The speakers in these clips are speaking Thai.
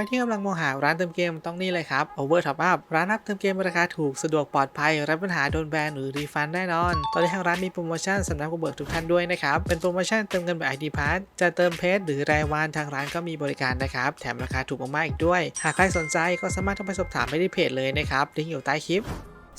รที่กำลังมองหาร้านเติมเกมต้องนี่เลยครับ Over Top Up ร้านรับเติมเกมราคาถูกสะดวกปลอดภัยรับปัญหาโดนแบนหรือรีฟันแน่นอน ตอนนี้ทางร้านมีโปรโมชั่นสำหรับผู้เบิกทุกท่านด้วยนะครับ เป็นโปรโมชั่นเติมเงินแบบ ID Pass จะเติมเพจหรือรายวันทางร้านก็มีบริการนะครับ แถมราคาถูกมากๆอีกด้วย หากใครสนใจก็สามารถเข้าไปสอบถามได้ที่เพจเลยนะครับลิงก์อยู่ใต้คลิป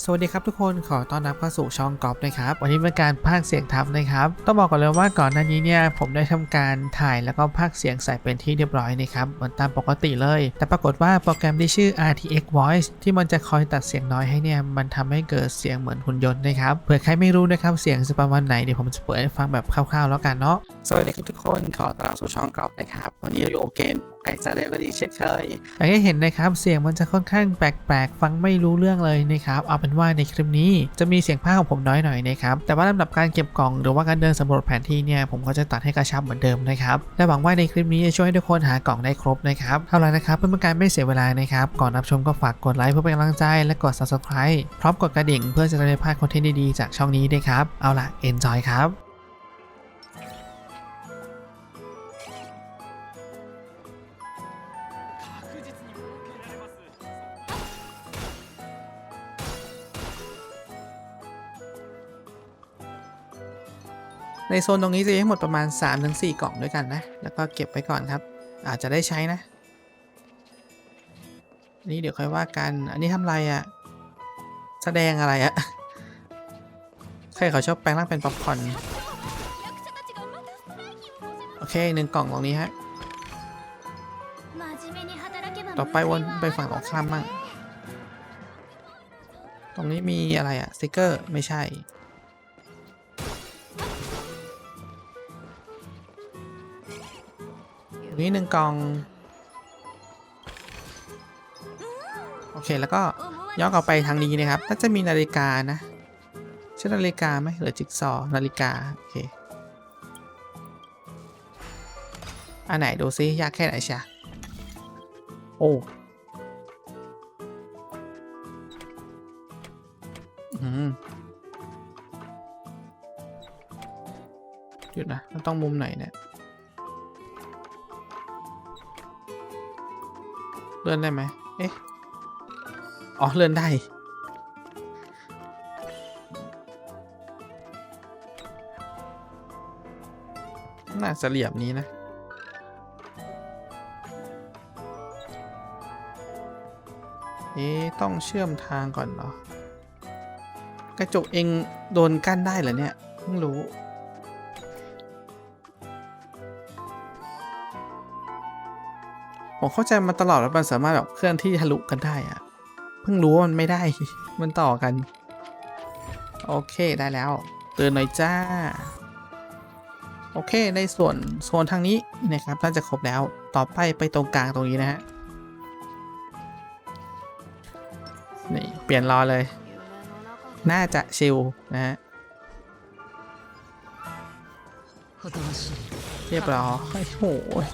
สวัสดีครับทุกคนขอต้อนรับเข้าสู่ช่องกอล์ฟนะครับวันนี้เป็นการพากเสียงทับนะครับต้องบอกก่อนเลยว่าก่อนหน้านี้เนี่ยผมได้ทำการถ่ายแล้วก็พากเสียงใส่เป็นที่เรียบร้อยนะครับเหมือนตามปกติเลย แต่ปรากฏว่าโปรแกรมที่ชื่อ RTX Voice ที่มันจะคอยตัดเสียงน้อยให้เนี่ยมันทำให้เกิดเสียงเหมือนหุ่นยนต์นะครับเผื่อใครไม่รู้นะครับเสียงจะประมาณไหนเดี๋ยวผมจะเปิดให้ฟังแบบคร่าวๆแล้วกันเนาะสวัสดีครับทุกคนขอต้อนรับสู่ช่องกอล์ฟนะครับวันนี้เราอยู่โอเกม ไก่ซาเดก็ดีเช่นเคยอย่างที่เห็นนะครับ เสียงมันจะค่อนข้างแปลกๆ ฟังไม่รู้เรื่องเลยนะครับ เอาเป็นว่าในคลิปนี้จะมีเสียงภาคของผมน้อยหน่อยนะครับ แต่ว่าลำดับการเก็บกล่องหรือว่าการเดินสำรวจแผนที่เนี่ยผมก็จะตัดให้กระชับเหมือนเดิมนะครับ และหวังว่าในคลิปนี้จะช่วยให้ทุกคนหากล่องได้ครบนะครับเท่าไรนะครับเพื่อเป็นการไม่เสียเวลานะครับ ก่อนรับชมก็ฝากกดไลค์เพื่อเป็นกำลังใจและกด subscribe พร้อมกดกระดิ่งเพื่อจะได้ไม่พลาดคอนเทนต์ดีๆจากช่องนี้นะครับ เอาล่ะ enjoy ครับ ในโซนตรงนี้จะมีทั้งหมดประมาณ 3-4 กล่องด้วยกันนะ แล้วก็เก็บไว้ก่อนครับ อาจจะได้ใช้นะ นี่เดี๋ยวค่อยว่ากัน อันนี้ทำอะไรอะ่ะ แสดงอะไรอะ่ะ ใครเขาชอบแปลงร่างเป็นป๊อปคอนโอเคหนึ่งกล่องตรงนี้ฮะ ต่อไปวนไปฝั่งของข้ามมั่งตรงนี้มีอะไรอะสติกเกอร์ไม่ใช่ นี้หนึ่งกล่อง โอเคแล้วก็ย้อนกลับไปทางนี้นะครับ น่าจะมีนาฬิกานะใช่นาฬิกาไหมหรือจิ๊กซอว์นาฬิกา โอเค อันไหนดูซิยากแค่ไหนชะโอ้อืมหยุดนะ มันต้องมุมไหนเนี่ย เลื่อนได้ไหมเอ๊ะ อ๋อ เลื่อนได้ น่าจะเหลี่ยมนี้นะ เอ๊ะ ต้องเชื่อมทางก่อนเหรอ กระจกเองโดนกั้นได้เหรอเนี่ยเพิ่งรู้ ผมเข้าใจมาตลอดว่ามันสามารถแบบเคลื่อนที่ทะลุกันได้อะเพิ่งรู้ว่ามันไม่ได้ มันต่อกัน โอเคได้แล้วเตือนหน่อยจ้า โอเคในส่วนโซนทางนี้นะครับน่าจะครบแล้วต่อไปไปตรงกลางตรงนี้นะฮะนี่เปลี่ยนรอเลย น่าจะชิลนะฮะ เรียบร้อยโอ้โห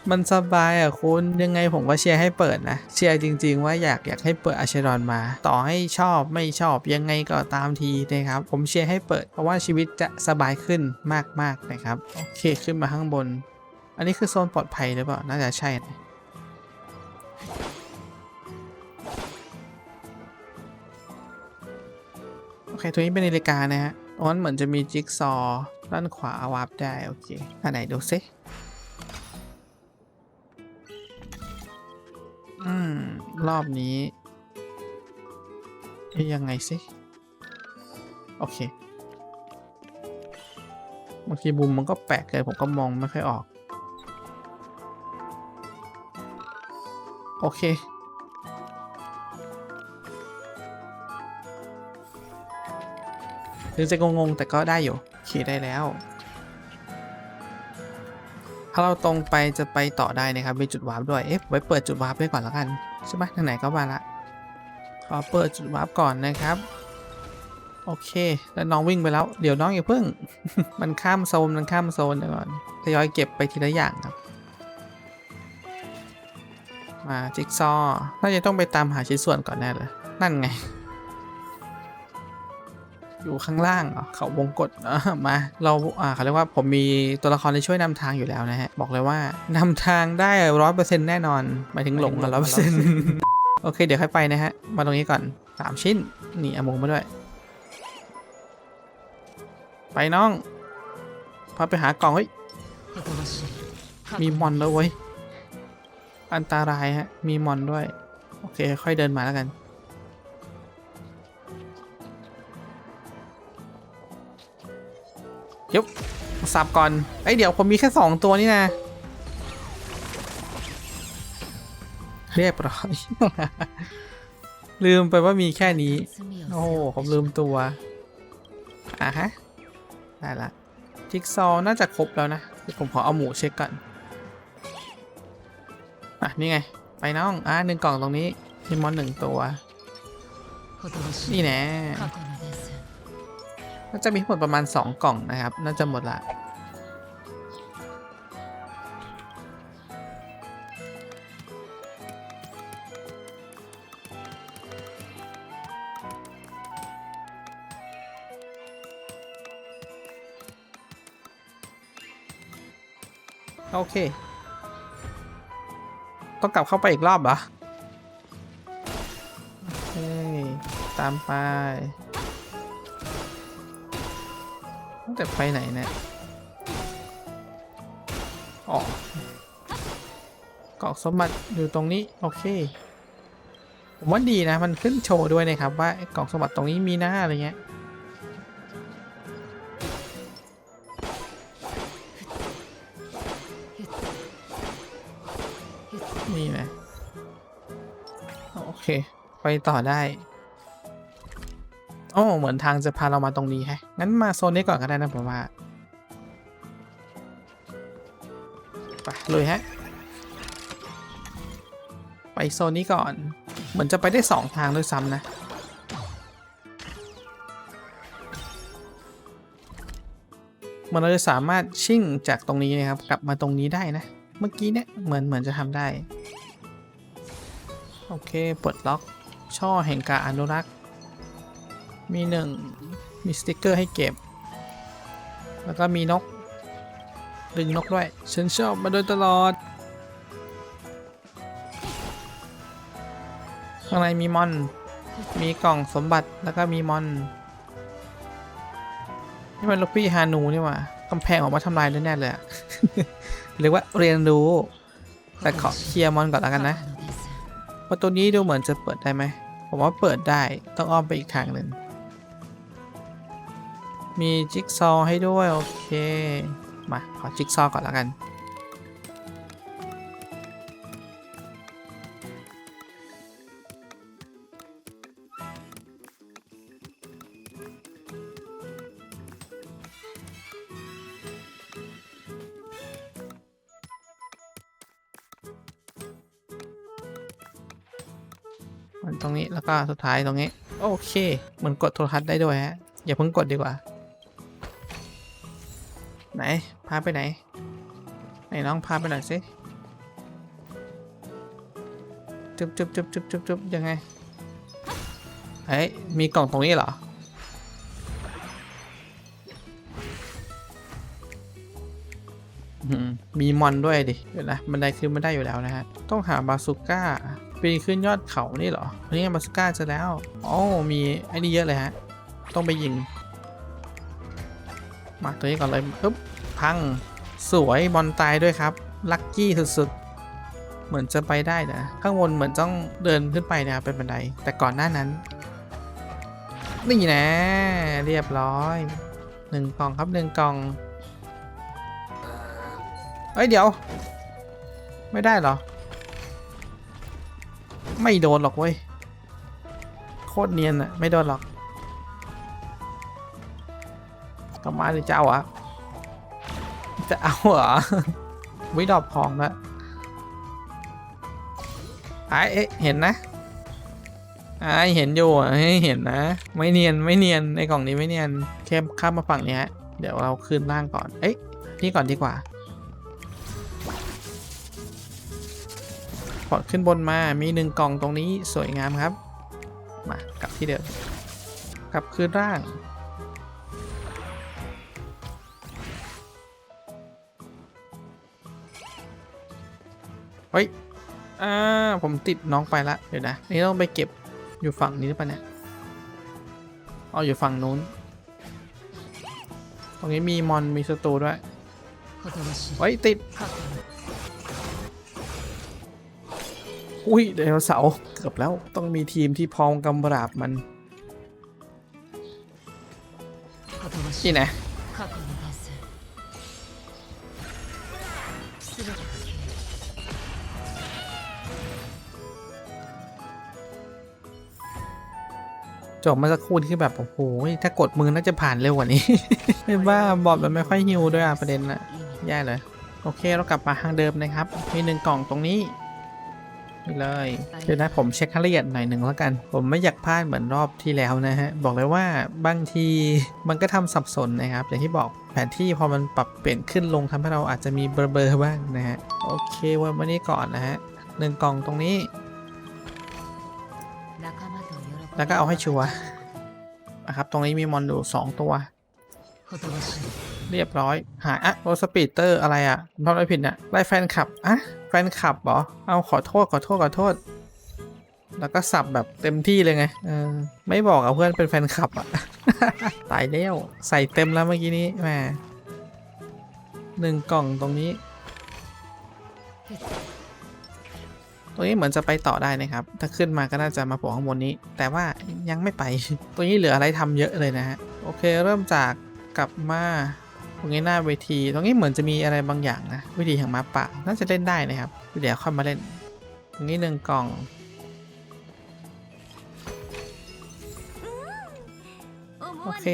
มันสบายอะคุณยังไงผมก็เชียร์ให้เปิดนะเชียร์จริง ๆ ว่าอยากอยากให้เปิดอาเชรอนมา ต่อให้ชอบไม่ชอบยังไงก็ตามทีนะครับ ผมเชียร์ให้เปิด เพราะว่าชีวิตจะสบายขึ้นมากๆนะครับโอเคขึ้นมาข้างบน อันนี้คือโซนปลอดภัยหรือเปล่าน่าจะใช่นะโอเคตัวนี้เป็นนาฬิกานะฮะอ๋อมันเหมือนจะมีจิ๊กซอว์ด้านขวาวาร์ปได้ โอเค อันไหนดูซิ อืม รอบนี้ยยังไงสิ โอเคบางทีบุมมันก็แปลกเลยผมก็มองไม่ค่อยออก โอเค ถึงจะงงๆแต่ก็ได้อยู่ขี่ได้แล้ว ถ้าเราตรงไปจะไปต่อได้นะครับมีจุดวาร์ปด้วยเอ๊ะไว้เปิดจุดวาร์ปไว้ก่อนแล้วกันใช่ไหมทางไหนก็มาละขอเปิดจุดวาร์ปก่อนนะครับโอเค แล้วน้องวิ่งไปแล้ว เดี๋ยวน้องอย่าเพิ่ง มันข้ามโซน มันข้ามโซนเดี๋ยวก่อน ทยอยเก็บไปทีละอย่างครับ มาจิ๊กซอว์น่าจะต้องไปตามหาชิ้นส่วนก่อนแน่เลย นั่นไง อยู่ข้างล่างเหรอเขาวงกดอะมา เราอ่าเขาเรียกว่าผมมีตัวละครที่ช่วยนำทางอยู่แล้วนะฮะ บอกเลยว่านำทางได้ร้อยเปอร์เซ็นต์แน่นอนหมายถึงหลงกันร้อยเปอร์เซ็นต์โอเค เดี๋ยวค่อยไปนะฮะ มาตรงนี้ก่อนสามชิ้น นี่เอาหมงมาด้วย ไปน้องพาไปหากล่องเฮ้ยมีมอนแล้วเว้ยอันตรายฮะ มีมอนด้วย โอเค ค่อยเดินมาแล้วกัน ยุบสับก่อนไอยเดี๋ยวผมมีแค่สองตัวนี่นะ เรียบร้อย ลืมไปว่ามีแค่นี้ โอ้โหผมลืมตัว อะฮะ ได้ละจิ๊กซอน่าจะครบแล้วนะเดี๋ยวผมขอเอาหมูเช็คก่อน อะ นี่ไง ไปน้อง อะหนึ่งกล่องตรงนี้มีมอนหนึ่งตัว นี่แน่ น่าจะมีทั้งหมดประมาณ 2 กล่องนะครับ น่าจะหมดละโอเค ต้องกลับเข้าไปอีกรอบเหรอ โอเค ตามไป แต่ไปไหนเนี่ยอ๋อกล่องสมบัติอยู่ตรงนี้ โอเคผมว่าดีนะ มันขึ้นโชว์ด้วยนะครับ ว่ากล่องสมบัติตรงนี้มีหน้าอะไรเงี้ยนี่นะ โอเค ไปต่อได้ อ้เหมือนทางจะพาเรามาตรงนี้แฮะ งั้นมาโซนนี้ก่อนก็ได้นะผมว่า ไปเลยฮะ ไปโซนนี้ก่อน เหมือนจะไปได้สองทางด้วยซ้ำนะมันเราจะสามารถชิ่งจากตรงนี้นะครับ กลับมาตรงนี้ได้นะ เมื่อกี้เนี่ยเหมือนเหมือนจะทำได้ โอเคปลดล็อก ช่อแห่งการอนุรักษ์ มีหนึ่งมีสติกเกอร์ให้เก็บ แล้วก็มีนก ดึงนกด้วย ฉันชอบมาโดยตลอด ข้างในมีมอน มีกล่องสมบัติแล้วก็มีมอน นี่มันลูกพี่ฮานูนี่ว่ากำแพงออกมาทำลายแน่เลยอะเรียกว่าเรียนรู้ แต่ขอเคลียร์มอนก่อนแล้วกันนะประตูนี้ดูเหมือนจะเปิดได้ไหม ผมว่าเปิดได้ต้องอ้อมไปอีกทางหนึ่ง มีจิ๊กซอให้ด้วย โอเค มา ขอจิ๊กซอก่อนแล้วกัน ตรงนี้แล้วก็สุดท้ายตรงนี้ โอเค เหมือนกดโทรทัศน์ได้ด้วยฮะ อย่าเพิ่งกดดีกว่า พาไปไหน ไหนน้องพาไปหน่อยสิจุบจุบจุบจุบจุบจุบยังไงเฮ้ยมีกล่องตรงนี้เหรอ มีมอนด้วยดิ เดี๋ยวนะ บันไดขึ้นไม่ได้อยู่แล้วนะฮะ ต้องหาบาซูก้าปีนขึ้นยอดเขานี่เหรอนี่บาซูก้าจะแล้วอ๋อมีไอ้นี่เยอะเลยฮะ ต้องไปยิง มาตัวนี้ก่อนเลยปึ๊บ พัง สวยบอลตายด้วยครับ ลัคกี้สุดๆ เหมือนจะไปได้นะ ข้างบนเหมือนต้องเดินขึ้นไปนะครับเป็นบันได แต่ก่อนหน้านั้น นี่นะ เรียบร้อยหนึ่งกล่องครับหนึ่งกล่อง เอ้ยเดี๋ยว ไม่ได้เหรอ ไม่โดนหรอกเว้ย โคตรเนียนอะไม่โดนหรอกกลับมาหรือจะเอาอะ จะเอาเหรอวิดอบทองละไอ้เอ๊ะเห็นนะไอ้เห็นอยู่อะให้เห็นนะ ไม่เนียนไม่เนียนในกล่องนี้ไม่เนียนแค่ข้ามมาฝั่งนี้ยเดี๋ยวเราขึ้นล่างก่อนเอ๊ะนี่ก่อนดีกว่าพอขึ้นบนมามีหนึ่งกล่องตรงนี้สวยงามครับ มากลับที่เดิมกลับคืนร่าง เฮ้ย อ่า ผมติดน้องไปละ เดี๋ยวนะ นี่ต้องไปเก็บอยู่ฝั่งนี้หรือเปล่าเนี่ยเอาอยู่ฝั่งนู้น ตรงนี้มีมอนมีศัตูด้วย เฮ้ย ติด อุ้ยเดี๋ยวเสาเกือบแล้ว ต้องมีทีมที่พร้อมกำปราบมันนี่นะ จบมาสักครู่ที่แบบโอ้โหถ้ากดมือน่าจะผ่านเร็วกว่านี้ ไม่ว่าบอดมันไม่ค่อยฮิวด้วยอะประเด็นอะแย่เลย โอเคเรากลับมาทางเดิมนะครับ มีหนึ่งกล่องตรงนี้นี่เลยเดี๋ยวนะผมเช็คละเอียดหน่อยหนึ่งแล้วกัน ผมไม่อยากพลาดเหมือนรอบที่แล้วนะฮะ บอกเลยว่าบางทีมันก็ทำสับสนนะครับ อย่างที่บอกแผนที่พอมันปรับเปลี่ยนขึ้นลงทำให้เราอาจจะมีเบลอๆบ้างนะฮะ โอเควันนี้ก่อนนะฮะหนึ่งกล่องตรงนี้ แล้วก็เอาให้ชัวร์นะครับ ตรงนี้มีมอนอยู่สองตัว เรียบร้อย หายอะโรสปีดเตอร์อะไรอะทำอะไรผิดเนี่ยไล่แฟนคลับอะแฟนคลับเหรอ เอาขอโทษขอโทษขอโทษ แล้วก็สับแบบเต็มที่เลยไง เออ ไม่บอกเอาเพื่อนเป็นแฟนคลับอะตายแล้วใส่เต็มแล้วเมื่อกี้นี้แหมหนึ่งกล่องตรงนี้ ตรงนี้เหมือนจะไปต่อได้นะครับ ถ้าขึ้นมาก็น่าจะมาโผล่ข้างบนนี้ แต่ว่ายังไม่ไปตรงนี้เหลืออะไรทำเยอะเลยนะฮะ โอเค เริ่มจากกลับมาตรงนี้หน้าเวที ตรงนี้เหมือนจะมีอะไรบางอย่างนะ วิธีแห่งมาป่า น่าจะเล่นได้นะครับ เดี๋ยวค่อยมาเล่น ตรงนี้หนึ่งกล่องโอเค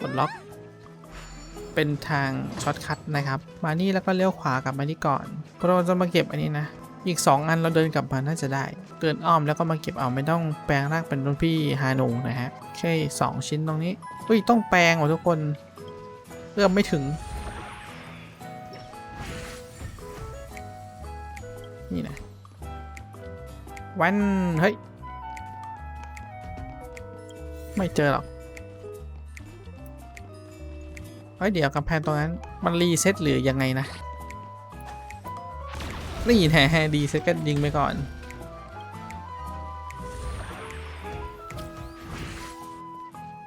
กดล็อก เป็นทางช็อตคัทนะครับ มานี่แล้วก็เลี้ยวขวากลับมานี่ก่อนเราจะมาเก็บอันนี้นะ อีก 2 อันเราเดินกลับมาน่าจะได้ เดินอ้อมแล้วก็มาเก็บเอาไม่ต้องแปลงร่างเป็นรุ่นพี่ฮานูนะฮะโอเคสองชิ้นตรงนี้อุ้ยต้องแปลงว่ะทุกคนเอื้อมไม่ถึง นี่นะวันเฮ้ยไม่เจอหรอกเฮ้ยเดี๋ยวกำแพงตรงนั้นมันรีเซ็ตหรือยังไงนะ นี่แน่ดีเซ็ตก็ยิงไปก่อน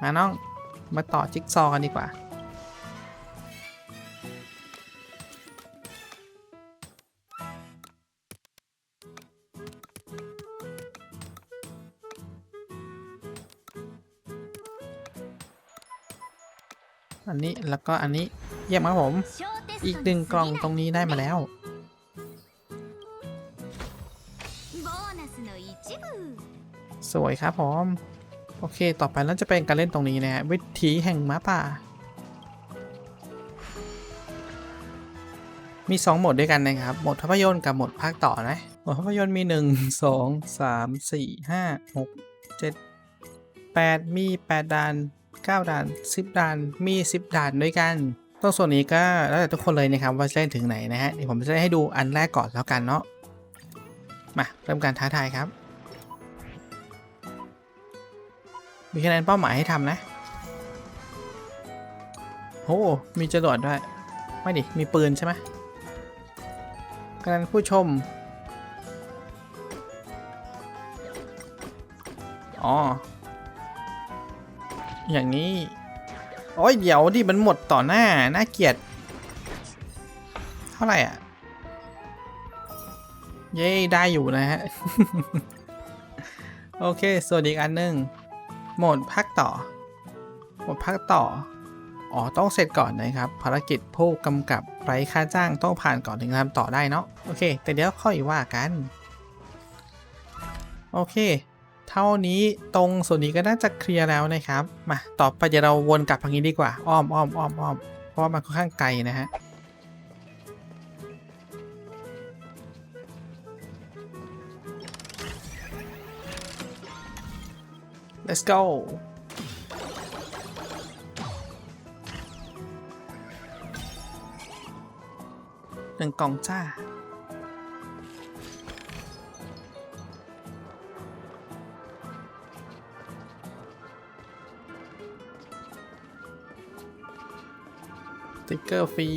มาน้อง มาต่อจิ๊กซอกันดีกว่า อันนี้แล้วก็อันนี้เยี่ยมครับผม อีกหนึ่งกล่องตรงนี้ได้มาแล้ว สวยครับผมโอเค ต่อไปเราจะเป็นการเล่นตรงนี้นะฮะวิถีแห่งม้าป่า มี 2 โหมดด้วยกันนะครับ โหมดภาพยนตร์กับโหมดภาคต่อนะ โหมดภาพยนตร์มี 1 2 3 4 5 6 7 8 มี 8ด่าน 9ด่าน 10ด่าน มี 10ด่านด้วยกันตรงส่วนนี้ก็แล้วแต่ทุกคนเลยนะครับว่าจะเล่นถึงไหนนะฮะเดี๋ยวผมจะให้ดูอันแรกก่อนแล้วกันเนาะ มาเริ่มการท้าทายครับ มีคะแนนเป้าหมายให้ทำนะโอ้มีจรวดด้วย ไม่ดิ มีปืนใช่ไหมคะแนนผู้ชม อ๋อ อย่างนี้ โอ้ยเดี๋ยวดิ มันหมดต่อหน้า น่าเกลียด เท่าไหร่อะ เย้ ได้อยู่นะฮะ โอเค ส่วนอีกอันหนึง หมดภาคต่อ หมดภาคต่อ อ๋อ ต้องเสร็จก่อนนะครับ ภารกิจผู้กำกับไร้ค่าจ้างต้องผ่านก่อนถึงทำต่อได้เนาะ โอเค แต่เดี๋ยวค่อยว่ากัน โอเค เท่านี้ตรงส่วนนี้ก็น่าจะเคลียร์แล้วนะครับ มา ต่อไปเดี๋ยวเราวนกลับทางนี้ดีกว่า อ้อมอ้อมอ้อมอ้อมเพราะว่ามันค่อนข้างไกลนะฮะ let's go หนึ่งกล่องจ้าสติ๊กเกอร์ฟรี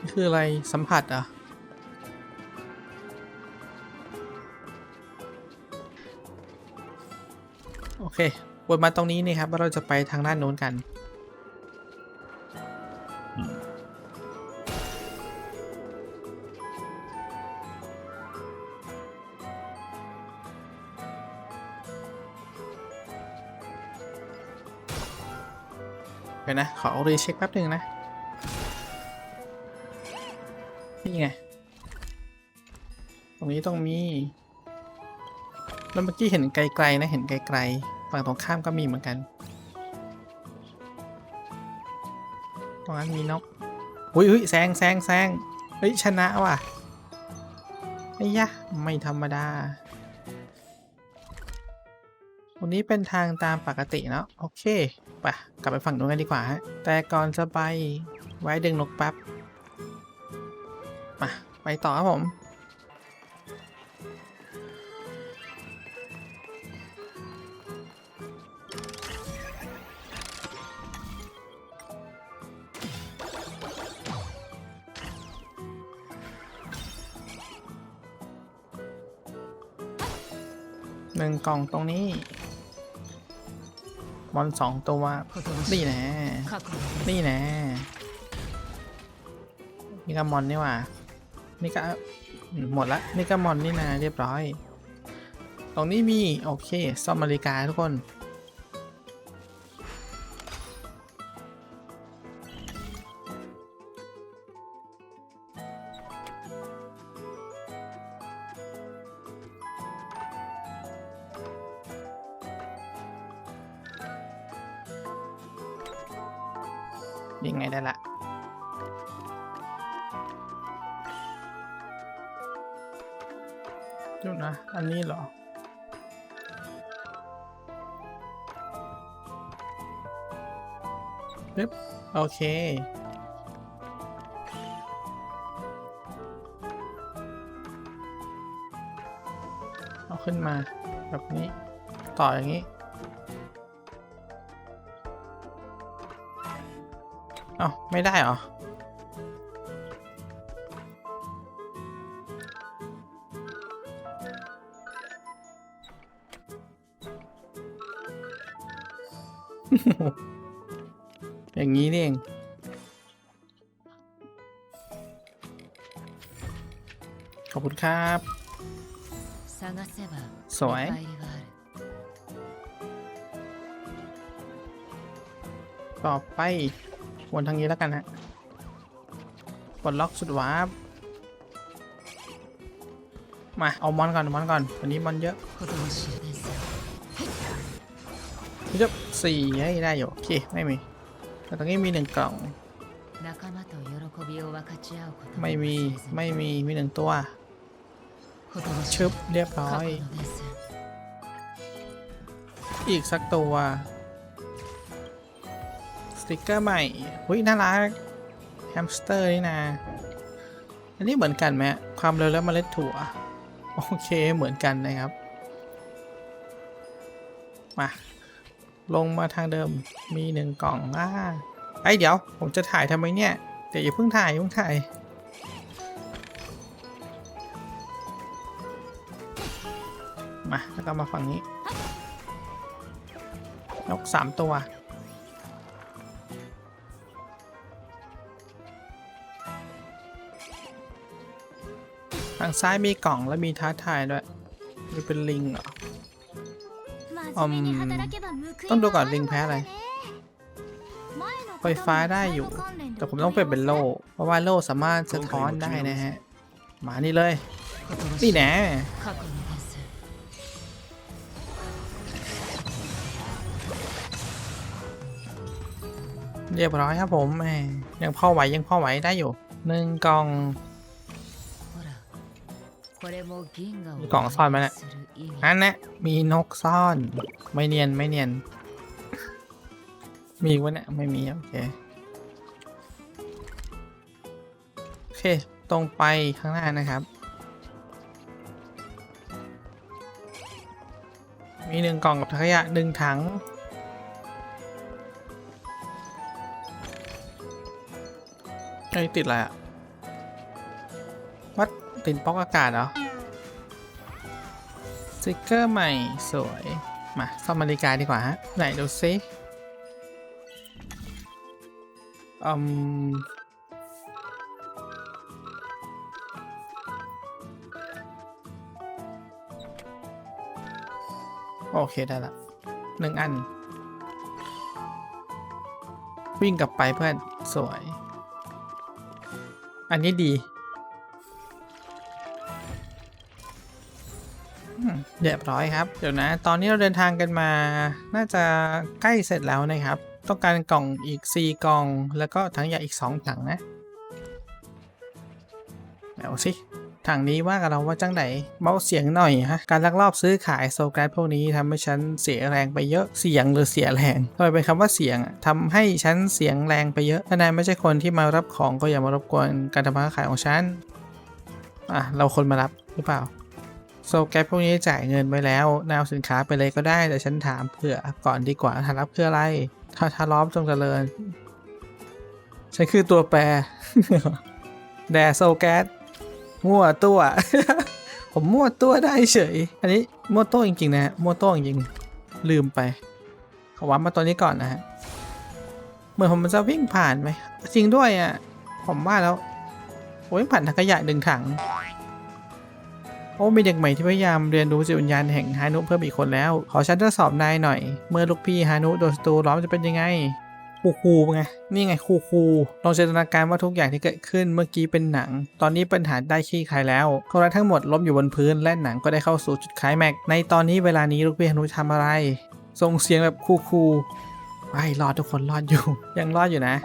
นี่คืออะไรสัมผัสอะ เควนมาตรงนี้นี่ครับว่าเราจะไปทางด้านโน้นกันเดี๋ยวนะ ขอรีเช็คแป๊บหนึ่งนะ นี่ไง ตรงนี้ต้องมี แล้วเมื่อกี้เห็นไกลๆนะเห็นไกลๆฝั่งตรงข้ามก็มีเหมือนกัน ตรงนั้นมีนกอุ้ยอุ้ยแซงแซงแซงเฮ้ยชนะว่ะไอ้ยะไม่ธรรมดาตรงนี้เป็นทางตามปกติเนาะโอเคไปกลับไปฝั่งนู้นกันดีกว่าฮะแต่ก่อนจะไปไว้ดึงนกแป๊บมาไปต่อครับผม กล่องตรงนี้ บอลสองตัวนี่แน่นี่แน่มีกามอนนี่ว่ามีกาหมดละมีกามอนนี่นะเรียบร้อย ตรงนี้มี โอเคซ่อมบริการทุกคน โอเค เอาขึ้นมา แบบนี้ ต่ออย่างนี้ เอ้าไม่ได้เหรออ อย่างนี้นี่เอง ขอบคุณครับ สวย ต่อไป วนทางนี้แล้วกันฮะปลดล็อกสุดวาร์ปมา เอามอนก่อนมอนก่อนวันนี้มอนเยอะเยอะสี่ให้ได้อยู่โอเคไม่มี แต่ตรงนี้มีหนึ่งกล่อง ไม่มี ไม่มี มีหนึ่งตัว ชึบ เรียบร้อย อีกสักตัว สติกเกอร์ใหม่หุ้ยน่ารัก แฮมสเตอร์นี่นะ อันนี้เหมือนกันไหม ความเร็วและเมล็ดถั่ว โอเค เหมือนกันนะครับ มา ลงมาทางเดิมมีหนึ่งกล่องอ่าไอเดี๋ยว ผมจะถ่ายทำไมเนี่ยเดี๋ยวอย่าเพิ่งถ่ายอย่าเพิ่งถ่ายมาแล้วก็มาฝั่งนี้นกสามตัว ทางซ้ายมีกล่องและมีท้าทายด้วยนี่เป็นลิงเหรอ อมต้องดูก่อนลิงแพ้อะไรไฟฟ้าได้อยู่ แต่ผมต้องเปลี่ยนเป็นโล่เพราะว่าโล่สามารถสะท้อนได้นะฮะ มานี่เลย นี่แน่เรียบร้อยครับผมยังพ่อไหวยังพ่อไหวได้อยู่หนึ่งกอง กล่องซ่อนไหมเนี่ยอันนะมีนกซ่อน ไม่เนียนไม่เนียน มีวะเนี่ยไม่มี โอเค โอเค ตรงไปข้างหน้านะครับ มีหนึ่งกล่องกับถังขยะหนึ่งถังไอ้ติดอะไรอะ ติดป๊อกอากาศเหรอสติกเกอร์ใหม่สวย มาซ่อมนาฬิกาดีกว่าฮะ ไหนดูซิอืมโอเค ได้ละหนึ่งอัน วิ่งกลับไปเพื่อน สวย อันนี้ดี เรียบร้อยครับ เดี๋ยวนะ ตอนนี้เราเดินทางกันมา น่าจะใกล้เสร็จแล้วนะครับ ต้องการกล่องอีก 4 กล่อง แล้วก็ถังยาอีก 2 ถังนะเดี๋ยวสิ ถังนี้ว่ากับเราว่าจังไหนเบาเสียงหน่อยฮะ การลักลอบซื้อขายโซแกรพวกนี้ทำให้ฉันเสียแรงไปเยอะ เสียงหรือเสียแรงทำไมเป็นคำว่าเสียงทำให้ฉันเสียงแรงไปเยอะ ถ้านายไม่ใช่คนที่มารับของก็อย่ามารบกวนการทำมาค้าขายของฉัน อะ เราคนมารับหรือเปล่า โซแกรพวกนี้จ่ายเงินไว้แล้วนายเอาสินค้าไปเลยก็ได้ แต่ฉันถามเผื่อก่อนดีกว่าฐานรับคืออะไรถ้าทาล้อมจงเจริญ ฉันคือตัวแปร แดโซแกสมั่วตัว ผมมั่วตัวได้เฉย อันนี้มั่วตัวจริงๆนะมั่วตัวจริงลืมไป ขอวัดมาตัวนี้ก่อนนะฮะ เหมือนผมมันจะวิ่งผ่านไหมจริงด้วยอะ ผมว่าแล้ว โอ้ยงผ่านถังขยะหนึ่งถัง อ้มีเด็กใหม่ที่พยายามเรียนรู้จิตวิญญาณแห่งฮานุเพิ่มอีกคนแล้ว ขอฉันทดสอบนายหน่อย เมื่อลูกพี่ฮานุโดนศัตรูล้อมจะเป็นยังไงคูคูไงนี่ไงคูคูลองจินตนาการว่าทุกอย่างที่เกิดขึ้นเมื่อกี้เป็นหนัง ตอนนี้ปัญหาได้ขี้คายแล้วคนร้ายทั้งหมดล้มอยู่บนพื้นและหนังก็ได้เข้าสู่จุดคลายแม็ก ในตอนนี้เวลานี้ลูกพี่ฮานุทำอะไรส่งเสียงแบบคูคูไปรอดทุกคนรอดอยู่ ยังรอดอยู่นะ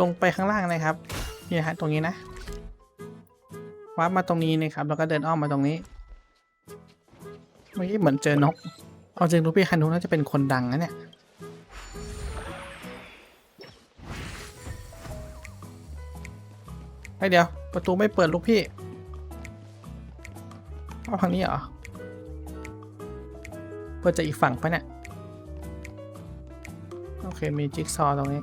ลงไปข้างล่างนะครับนี่ฮะตรงนี้นะวาร์ปมาตรงนี้นะครับแล้วก็เดินอ้อมมาตรงนี้เมื่อกี้เหมือนเจอนกเอาจริงลูกพี่ฮันนุน่าจะเป็นคนดังนะเนี่ยไอเดี๋ยวประตูไม่เปิดลูกพี่เอาทางนี้เหรอเปิดจากอีกฝั่งปะเนี่ยโอเคมีจิ๊กซอว์ตรงนี้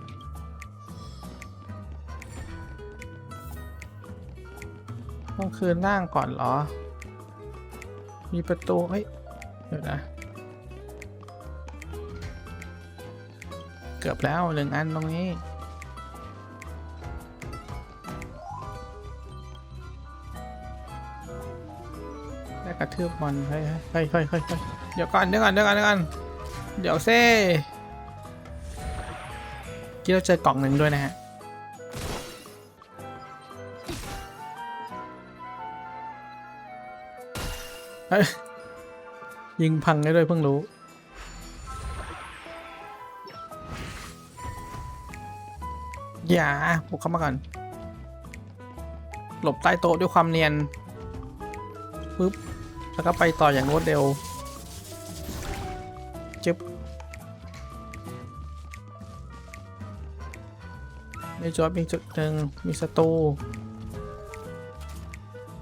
ต้องคืนล่างก่อนเหรอ มีประตูเฮ้ย เดี๋ยวนะ เกือบแล้วหนึ่งอันตรงนี้ ได้กระทืบมันเฮ้ยเฮ้ยเฮ้ยเฮ้ยเดี๋ยวก่อนเดี๋ยวก่อนเดี๋ยวก่อนเดี๋ยวก่อนเดี๋ยวเซ่กี้เราเจอกล่องหนึ่งด้วยนะฮะ ยิงพังได้ด้วยเพิ่งรู้ อย่าบุกเข้ามาก่อน หลบใต้โต๊ะด้วยความเนียนปึ๊บ แล้วก็ไปต่ออย่างรวดเร็วจึ๊บในจอมีจุดหนึ่งมีศัตรู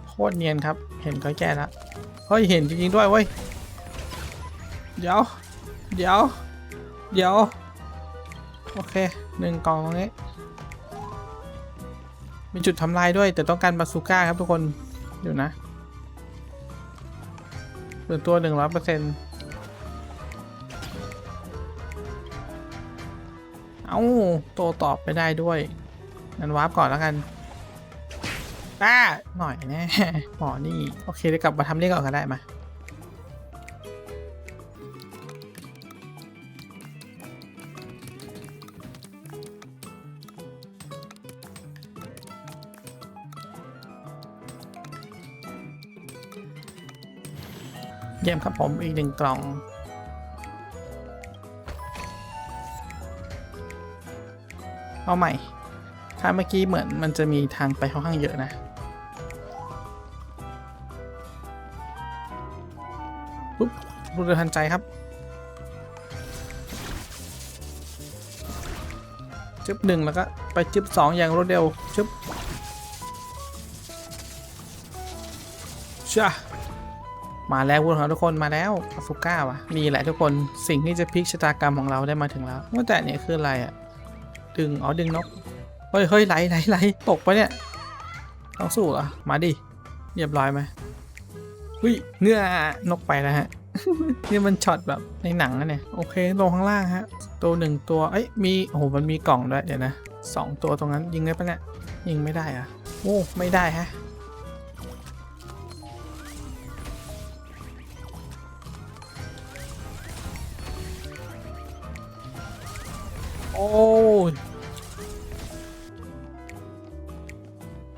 โคตรเนียนครับ เห็นก็แก้ล้วเฮ้ย เห็นจริงๆด้วยเว้ย เดี๋ยว เดี๋ยว เดี๋ยว โอเคหนึ่งกล่องตรงนี้ มีจุดทำลายด้วย แต่ต้องการบาซูก้าครับทุกคนเดี๋ยวนะเปิดตัวหนึ่งร้อยเปอร์เซ็นต์เอาโตตอบไปได้ด้วยงั้นวาร์ปก่อนแล้วกันอ้าหน่อยแน่หมอนี่ โอเคเดี๋ยวกลับมาทำเรื่องก่อนก็ได้มา เยี่ยมครับผมอีกหนึ่งกล่อง เอาใหม่ถ้าเมื่อกี้เหมือนมันจะมีทางไปค่อนข้างเยอะนะ ปุ๊บรูดรันใจครับจึ๊บหนึ่งแล้วก็ไปจึ๊บสองอย่างรวดเร็วจึ๊บช่า มาแล้วพวกเราทุกคนมาแล้วอาฟุก้าว่ะนี่แหละทุกคนสิ่งที่จะพลิกชะตากรรมของเราได้มาถึงแล้วว่าแต่เนี่ยคืออะไรอะ่ะดึงอ๋อดึงนกเฮ้ยเฮ้ยไหลไหลไหลตกปะเนี่ยต้องสู้เหรอมาดิเรียบร้อยไหมหุยเนื้อนกไปแล้วฮะนี่มันช็อตแบบในหนังนะเนี่ยโอเคลงข้างล่างฮะตัวหนึ่งตัวเอ้ยมีโอ้โหมันมีกล่องด้วยเดี๋ยวนะสองตัวตรงนั้นยิงได้ปะเนี่ยยิงไม่ได้อะโอ้ไม่ได้ฮะ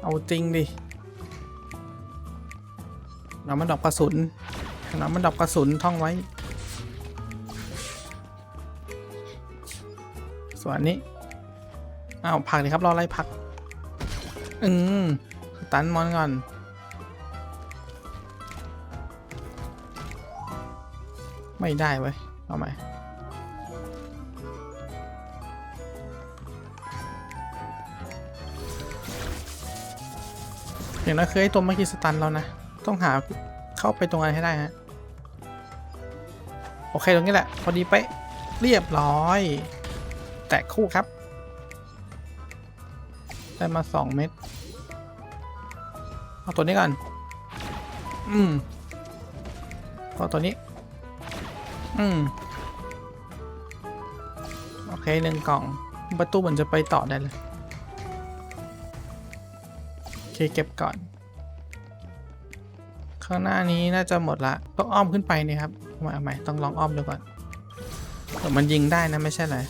เอาจริงดิเรามันดอกกระสุนเรามันดอกกระสุนท่องไว้ ส่วนนี้อ้าวพักดิครับ รออะไรพัก อืมตันมอนก่อนไม่ได้เว้ยเอาใหม่ อย่างนั้นคือไอ้ตัวเมื่อกี้สตันแล้วนะ ต้องหาเข้าไปตรงนั้นให้ได้ฮะ โอเคตรงนี้แหละ พอดีเป๊ะเรียบร้อย แตะคู่ครับ ได้มา 2 เม็ด เอาตัวนี้ก่อน อืมเอาตัวนี้ อืม โอเคหนึ่งกล่อง ประตูเหมือนจะไปต่อได้เลย เคเก็บก่อน ข้างหน้านี้น่าจะหมดละต้องอ้อมขึ้นไปนี่ครับมาใหม่ต้องลองอ้อมดูก่อนแต่มันยิงได้นะไม่ใช่เลย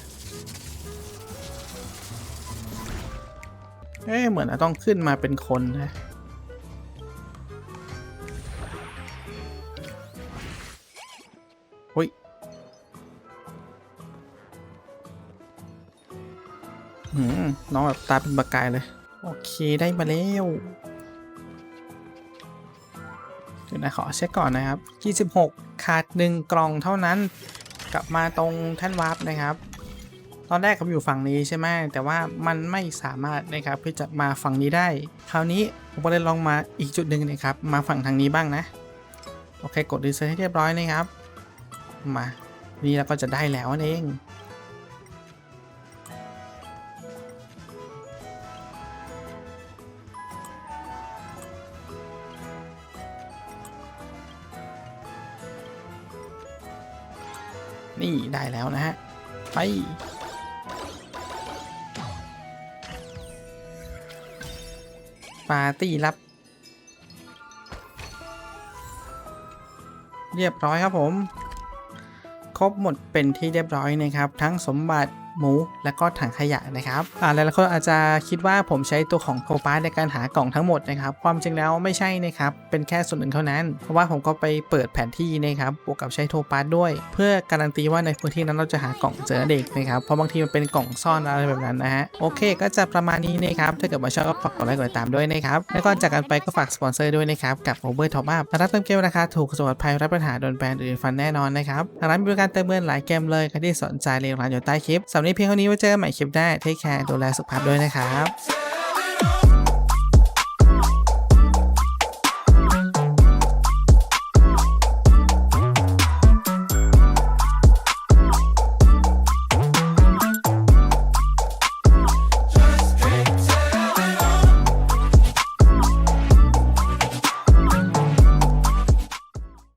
เอ๊ะเหมือนต้องขึ้นมาเป็นคนนะอุ้ยน้องแบบตาเป็นประกายเลย โอเคได้มาแล้วเดี๋ยวนะขอเช็คก่อนนะครับ 26 ขาด 1 กล่องเท่านั้น กลับมาตรงแท่นวาร์ปนะครับ ตอนแรกผมอยู่ฝั่งนี้ใช่ไหมแต่ว่ามันไม่สามารถนะครับที่จะมาฝั่งนี้ได้ คราวนี้ผมก็เลยลองมาอีกจุดหนึ่งนะครับ มาฝั่งทางนี้บ้างนะ โอเคกดรีเซ็ตให้เรียบร้อยนะครับ มานี่เราก็จะได้แล้วนั่นเอง ได้แล้วนะฮะ ไป ปาร์ตี้รับ เรียบร้อยครับผม ครบหมดเป็นที่เรียบร้อยนะครับ ทั้งสมบัติ หมูและก็ถังขยะนะครับหลายๆคนอาจจะคิดว่าผมใช้ตัวของโทปาในการหากล่องทั้งหมดนะครับ ความจริงแล้วไม่ใช่นะครับ เป็นแค่ส่วนหนึ่งเท่านั้น เพราะว่าผมก็ไปเปิดแผนที่นะครับบวกกับใช้โทปาด้วย เพื่อการันตีว่าในพื้นที่นั้นเราจะหากล่องเจอเด็กนะครับเพราะบางทีมันเป็นกล่องซ่อนอะไรแบบนั้นนะฮะโอเค ก็จะประมาณนี้นะครับถ้าเกิดว่าชอบก็ฝากกดไลค์กดติดตามด้วยนะครับแล้วก่อนจากกันไปก็ฝากสปอนเซอร์ด้วยนะครับกับ Over Top Up รับเติมเกมราคาถูกสวัสดภัยรับปัญหาโดนแบนหรือฟันแน่นอนนะครับร้านมีบริการเติมเงินหลายเกมเลยใครที่สนใจเรียนร้านอยู่ใต้คลิปสำหรับนนี้เพียงเท่านี้ไว้เจอกันใหม่คลิปได้เทคแคร์ดูแลสุขภาพด้วยนะครับ